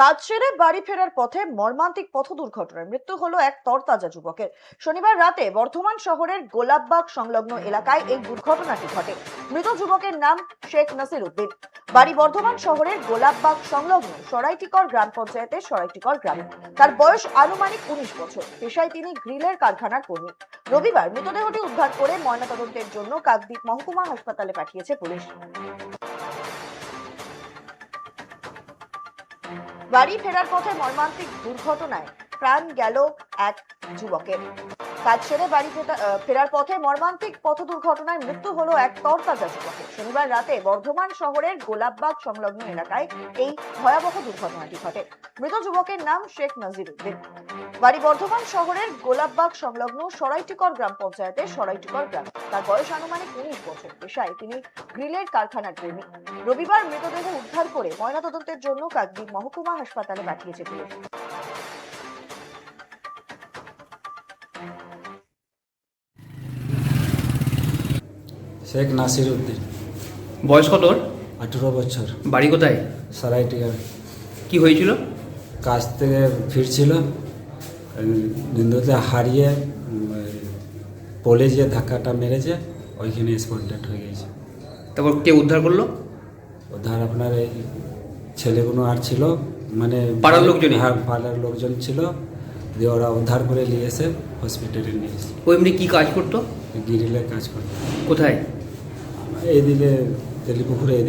কাজ সেরে বাড়ি ফেরার পথে মর্মান্তিক পথ দুর্ঘটনায় মৃত্যু হলো এক তরতাজা যুবকের। শনিবার রাতে বর্ধমান শহরের গোলাপবাগ সংলগ্ন এলাকায় এই দুর্ঘটনাটি ঘটে। মৃত যুবকের নাম শেখ নাসির উদ্দিন। বাড়ি বর্ধমান শহরের গোলাপবাগ সংলগ্ন সরাইটিকর গ্রাম পঞ্চায়েতের সরাইটিকর গ্রামে। তার বয়স আনুমানিক উনিশ বছর। পেশায় তিনি গ্রিলের কারখানার কর্মী। রবিবার মৃতদেহটি উদ্ধার করে ময়নাতদন্তের জন্য কাকদ্বীপ মহকুমা হাসপাতালে পাঠিয়েছে পুলিশ। বাড়ি ফেরার পথে মর্মান্তিক দুর্ঘটনায় প্রাণ গেল এক যুবকের। কাজ সেরে বাড়ি ফেরার পথে মর্মান্তিক পথ দুর্ঘটনায় মৃত্যু হলো এক তরতাজা যুবকের। শনিবার রাতে বর্ধমান শহরের গোলাপবাগ সংলগ্ন এলাকায় এই ভয়াবহ দুর্ঘটনাটি ঘটে। মৃত যুবকের নাম শেখ নাজির উদ্দিন বাড়ি বর্ধমান শহরের গোলাপবাগ সংলগ্ন সরাইটিকর গ্রাম পঞ্চায়েতের সরাইটিকর গ্রাম। তার বয়স আনুমানিক উনিশ বছর। পেশায় তিনি গ্রিলের কারখানার কর্মী। রবিবার মৃতদেহ উদ্ধার করে ময়নাতদন্তের জন্য কাকদ্বীপ মহকুমা হাসপাতালে পাঠিয়েছে পুলিশ। শেখ নাসির উদ্দিন। বয়স কত ওর? আঠেরো বছর। বাড়ি কোথায়? সারাইটিয়া। কি হয়েছিল? কাজ থেকে ফিরছিল বিন্দুতে হারিয়ে পোলে যে ধাক্কাটা মেরেছে ওইখানে স্পট ডেট হয়ে গেছে তারপর কে উদ্ধার করল? ওধার আপনার এই ছেলেগুলো আর ছিল মানে পাড়ার লোকজন হ্যাঁ পাড়ার লোকজন ছিল দিয়ে ওরা উদ্ধার করে নিয়ে এসে হসপিটালে নিয়ে এসে ও এমনি কী কাজ করতো? গিরিলে কাজ করতো। কোথায়? এইদিকে তেলিপুকুরে এদিকে